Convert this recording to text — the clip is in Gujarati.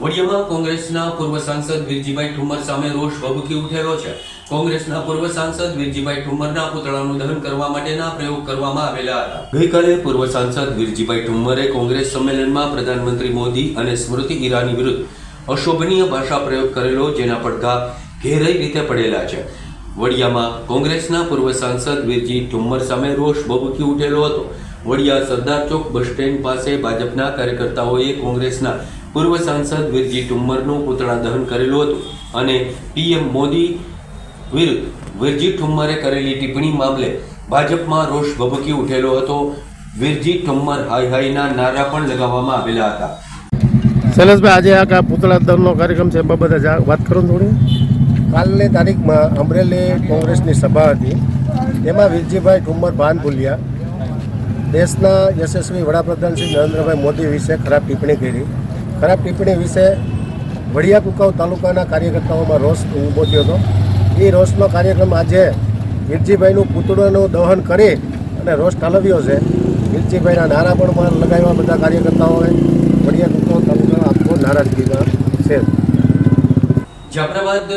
વડિયામાં કોંગ્રેસના પૂર્વ સાંસદ વીરજીભાઈ ઠુમર સામે રોષ ભભૂકી ઉઠેલો છે. કોંગ્રેસના પૂર્વ સાંસદ વીરજીભાઈ ઠુમરના પુતળાનું દહન કરવા માટેના પ્રયોગ કરવામાં આવેલા હતા. ગઈકાલે પૂર્વ સાંસદ વીરજીભાઈ ઠુમરે કોંગ્રેસ સંમેલનમાં પ્રધાનમંત્રી મોદી અને સ્મૃતિ ઈરાની વિરુદ્ધ અશોભનીય ભાષા પ્રયોગ કરેલો, જેના પડઘા ઘેરાઈ રીતે પડેલા છે. વડિયામાં કોંગ્રેસના પૂર્વ સાંસદ વીરજી ઠુમ્મર સામે રોષ ભભૂકી ઉઠેલો હતો. વડિયા સરદાર ચોક બસ સ્ટેન્ડ પાસે ભાજપના કાર્યકર્તાઓએ કોંગ્રેસના પૂર્વ સાંસદ વીરજી ઠુમ્મરનું પૂતળા દહન કરેલું હતું અને પીએમ મોદી વિરુદ્ધ વીરજી ઠુમ્મરે કરેલી ટિપ્પણી મામલે ભાજપમાં રોષ ભભૂકી ઉઠેલો હતો. વીરજી ઠુમ્મર હાઈ હાઈના નારા પણ લગાવવામાં આવેલા હતા. શૈલેષભાઈ આજે આ પૂતળા દહનનો કાર્યક્રમ છે એ બાબતે જા- વાત કરો ને થોડી? કાલની તારીખમાં અમરેલી કોંગ્રેસની સભા હતી. તેમાં વીરજીભાઈ ઠુમ્મર ભાન ભૂલ્યા. દેશના યશસ્વી વડાપ્રધાન શ્રી નરેન્દ્રભાઈ મોદી વિશે ખરાબ ટિપ્પણી કરી. ખરાબ ટિપ્પણી વિશે વડિયા કુકાવ તાલુકાના કાર્યકર્તાઓમાં રોષ ઊભો થયો હતો. એ રોષનો કાર્યક્રમ આજે વીરજીભાઈનું પૂતળાનું દહન કરી અને રોષ ઠાલવ્યો છે. વીરજીભાઈના નારા પણ લગાવ્યા બધા કાર્યકર્તાઓએ. વડિયા કુકાવ તાલુકા આખો નારાજગીમાં છે. જાફરાબાદ